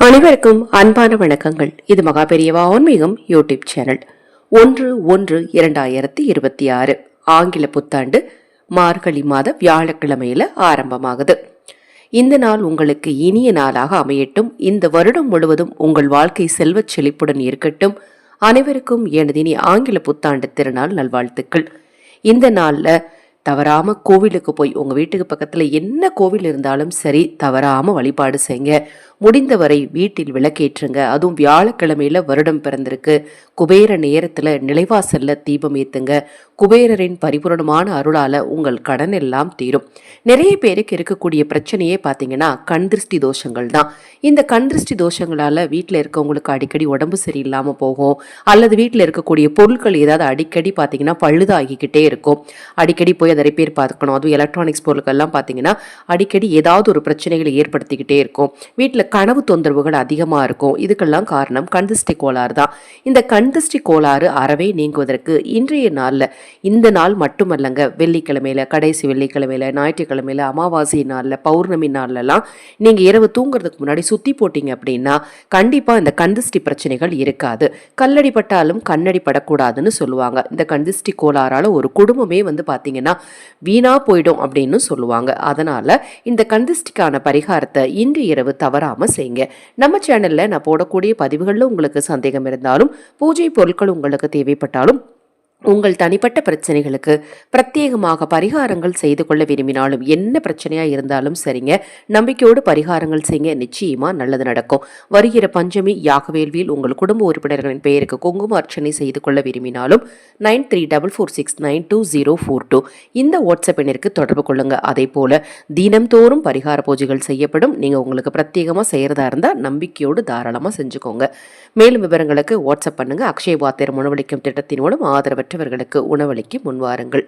அனைவருக்கும் அன்பான வணக்கங்கள். இது மகாபெரியவா ஆன்மீகம் யூடியூப் சேனல். ஒன்று ஒன்று இரண்டாயிரத்தி இருபத்தி ஆறு. ஆங்கில புத்தாண்டு மார்கழி மாத வியாழக்கிழமையில ஆரம்பமாகுது. இந்த நாள் உங்களுக்கு இனிய நாளாக அமையட்டும். இந்த வருடம் முழுவதும் உங்கள் வாழ்க்கை செல்வச் செழிப்புடன் இருக்கட்டும். அனைவருக்கும் எனது இனி ஆங்கில புத்தாண்டு திருநாள் நல்வாழ்த்துக்கள். இந்த நாள்ல தவறாம கோவிலுக்கு போய் உங்க வீட்டுக்கு பக்கத்தில் என்ன கோவில் இருந்தாலும் சரி தவறாம வழிபாடு செய்யுங்க முடிந்தவரை வீட்டில் விளக்கேற்றுங்க. அதுவும் வியாழக்கிழமையில வருடம் பிறந்திருக்கு. குபேர நேரத்துல நிலைவாசல்ல தீபம் ஏத்துங்க. குபேரரின் பரிபூரணமான அருளால உங்கள் கடன் எல்லாம் தீரும். நிறைய பேருக்கு இருக்கக்கூடிய பிரச்சனையே பார்த்தீங்கன்னா கண் திருஷ்டி தோஷங்கள் தான். இந்த கண் திருஷ்டி தோஷங்களால வீட்டில் இருக்கவங்களுக்கு அடிக்கடி உடம்பு சரியில்லாம போகும். அல்லது வீட்டில் இருக்கக்கூடிய பொருட்கள் ஏதாவது அடிக்கடி பார்த்தீங்கன்னா பழுதாகிக்கிட்டே இருக்கும். அடிக்கடி போய் அதை ரிப்பேர் பார்க்கணும் அதுவும் எலக்ட்ரானிக்ஸ் பொருட்கள்லாம் பார்த்தீங்கன்னா அடிக்கடி ஏதாவது ஒரு பிரச்சனைகளை ஏற்படுத்திக்கிட்டே இருக்கும். வீட்டில் கனவு தொந்தரவுகள் அதிகமாக இருக்கும். இதுக்கெல்லாம் காரணம் கண்திஷ்டி கோளாறு தான். இந்த கண்திஷ்டி கோளாறு அறவே நீங்குவதற்கு இன்றைய நாளில் இந்த நாள் மட்டுமல்லங்க வெள்ளிக்கிழமையில் கடைசி வெள்ளிக்கிழமையில் ஞாயிற்றுக்கிழமையில் அமாவாசை நாளில் பௌர்ணமி நாள்லலாம் நீங்கள் இரவு தூங்குறதுக்கு முன்னாடி சுற்றி போட்டிங்க அப்படின்னா கண்டிப்பாக இந்த கண்திஷ்டி பிரச்சனைகள் இருக்காது. கல்லடி பட்டாலும் கண்ணடி படக்கூடாதுன்னு சொல்லுவாங்க. இந்த கண்திஷ்டி கோளாறால் ஒரு குடும்பமே வந்து பார்த்தீங்கன்னா வீணாக போயிடும் அப்படின்னு சொல்லுவாங்க. அதனால் இந்த கண்திஷ்டிக்கான பரிகாரத்தை இன்று இரவு தவறாமல் மறக்காமல் செய்யுங்க. நம்ம சேனலில் நான் போடக்கூடிய பதிவுகளில் உங்களுக்கு சந்தேகம் இருந்தாலும் பூஜை பொருட்கள் உங்களுக்கு தேவைப்பட்டாலும் உங்கள் தனிப்பட்ட பிரச்சனைகளுக்கு பிரத்யேகமாக பரிகாரங்கள் செய்து கொள்ள விரும்பினாலும் என்ன பிரச்சனையாக இருந்தாலும் சரிங்க. நம்பிக்கையோடு பரிகாரங்கள் செய்யுங்க. நிச்சயமாக நல்லது நடக்கும். வருகிற பஞ்சமி யாகவேள்வியில் உங்கள் குடும்ப உறுப்பினர்களின் பெயருக்கு குங்கும அர்ச்சனை செய்து கொள்ள விரும்பினாலும் nine three double four six nine two zero four two இந்த வாட்ஸ்அப் எண்ணிற்கு தொடர்பு கொள்ளுங்க. அதே போல தினம்தோறும் பரிகார பூஜைகள் செய்யப்படும். நீங்கள் உங்களுக்கு பிரத்யேகமாக செய்கிறதா இருந்தால் நம்பிக்கையோடு தாராளமாக செஞ்சுக்கோங்க. மேலும் விவரங்களுக்கு வாட்ஸ்அப் பண்ணுங்கள் அக்ஷய பாத்திரம் உணவளிக்கும் திட்டத்தின் மூலம் மற்றவர்களுக்கு உணவளிக்க முன்வாருங்கள்.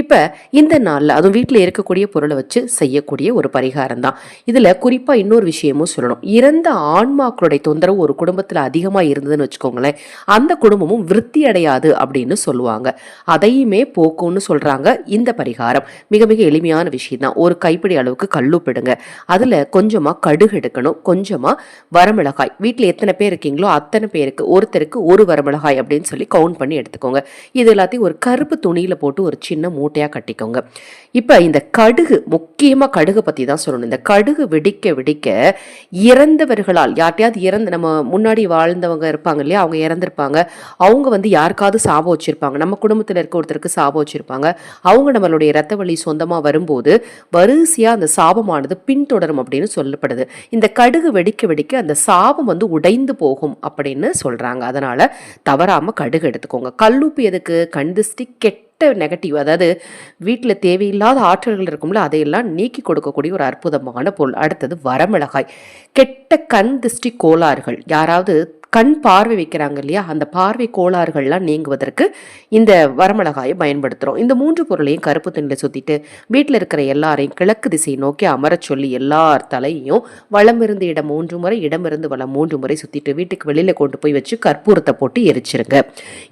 இப்போ இந்த நாளில் அதுவும் வீட்டில் இருக்கக்கூடிய பொருளை வச்சு செய்யக்கூடிய ஒரு பரிகாரம் தான் இதில் குறிப்பாக இன்னொரு விஷயமும் சொல்லணும். இறந்த ஆன்மாக்களுடைய தொந்தரவு ஒரு குடும்பத்தில் அதிகமாக இருந்ததுன்னு வச்சுக்கோங்களேன். அந்த குடும்பமும் விருத்தி அடையாது அப்படின்னு சொல்லுவாங்க. அதையுமே போக்கும்னு சொல்கிறாங்க இந்த பரிகாரம். மிக மிக எளிமையான விஷயம் தான் ஒரு கைப்பிடி அளவுக்கு கல்லுப்பிடுங்க அதில் கொஞ்சமாக கடுகு எடுக்கணும். கொஞ்சமாக வரமிளகாய். வீட்டில் எத்தனை பேர் இருக்கீங்களோ அத்தனை பேருக்கு ஒருத்தருக்கு ஒரு வரமிளகாய் அப்படின்னு சொல்லி கவுண்ட் பண்ணி எடுத்துக்கோங்க. இது எல்லாத்தையும் ஒரு கருப்பு துணியில் போட்டு ஒரு சின்ன மூட்டையாக கட்டிக்கோங்க. இப்போ இந்த கடுகு முக்கியமாக கடுகு பற்றி தான் சொல்லணும். இந்த கடுகு வெடிக்க வெடிக்க இறந்தவர்களால் யார்ட்டையாவது இறந்து நம்ம முன்னாடி வாழ்ந்தவங்க இருப்பாங்க இல்லையா? அவங்க இறந்துருப்பாங்க. அவங்க வந்து யாருக்காவது சாபம் வச்சுருப்பாங்க. நம்ம குடும்பத்தில் இருக்க ஒருத்தருக்கு சாபம் வச்சுருப்பாங்க. அவங்க நம்மளுடைய ரத்த வழி சொந்தமாக வரும்போது வரிசையாக அந்த சாபமானது பின்தொடரும் அப்படின்னு சொல்லப்படுது. இந்த கடுகு வெடிக்க வெடிக்க அந்த சாபம் வந்து உடைந்து போகும் அப்படின்னு சொல்கிறாங்க அதனால் தவறாமல் கடுகு எடுத்துக்கோங்க. கல்லுப்பு எதுக்கு? கண்டிஸ்டி கெட்ட கெட்ட நெகட்டிவ் அதாவது வீட்டில் தேவையில்லாத ஆற்றல்கள் இருக்கும்ல அதையெல்லாம் நீக்கி கொடுக்கக்கூடிய ஒரு அற்புதமான பொருள். அடுத்தது வரமிளகாய். கெட்ட கண் திருஷ்டி கோளாறுகள். யாராவது கண் பார்வை வைக்கிறாங்க இல்லையா? அந்த பார்வை கோளாறுகள்லாம் நீங்குவதற்கு இந்த வரமிளகாயை பயன்படுத்துகிறோம் இந்த மூன்று பொருளையும் கருப்பு தண்ணியில் சுற்றிட்டு வீட்டில் இருக்கிற எல்லாரையும் கிழக்கு திசையை நோக்கி அமரச் சொல்லி எல்லார் தலையையும் வளமிருந்து இடம் மூன்று முறை இடமிருந்து வளம் மூன்று முறை சுற்றிட்டு வீட்டுக்கு வெளியில் கொண்டு போய் வச்சு கற்பூரத்தை போட்டு எரிச்சிருங்க.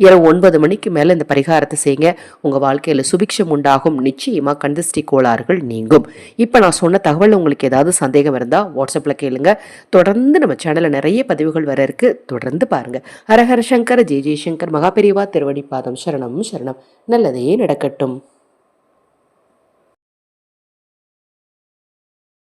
இரவு ஒன்பது மணிக்கு மேலே இந்த பரிகாரத்தை செய்யுங்க. உங்கள் வாழ்க்கையில் சுபிக்ஷம் உண்டாகும். நிச்சயமாக கண்திஷ்டி கோளாறுகள் நீங்கும். இப்போ நான் சொன்ன தகவல் உங்களுக்கு ஏதாவது சந்தேகம் இருந்தால் வாட்ஸ்அப்பில் கேளுங்க. தொடர்ந்து நம்ம சேனலில் நிறைய பதிவுகள் வர இருக்குது தொடர்ந்து பாருங்க. ஹரஹர சங்கர ஜெய ஜெய்சங்கர் மகாபெரிவா திருவடி பாதம் சரணம் சரணம். நல்லதே நடக்கட்டும்.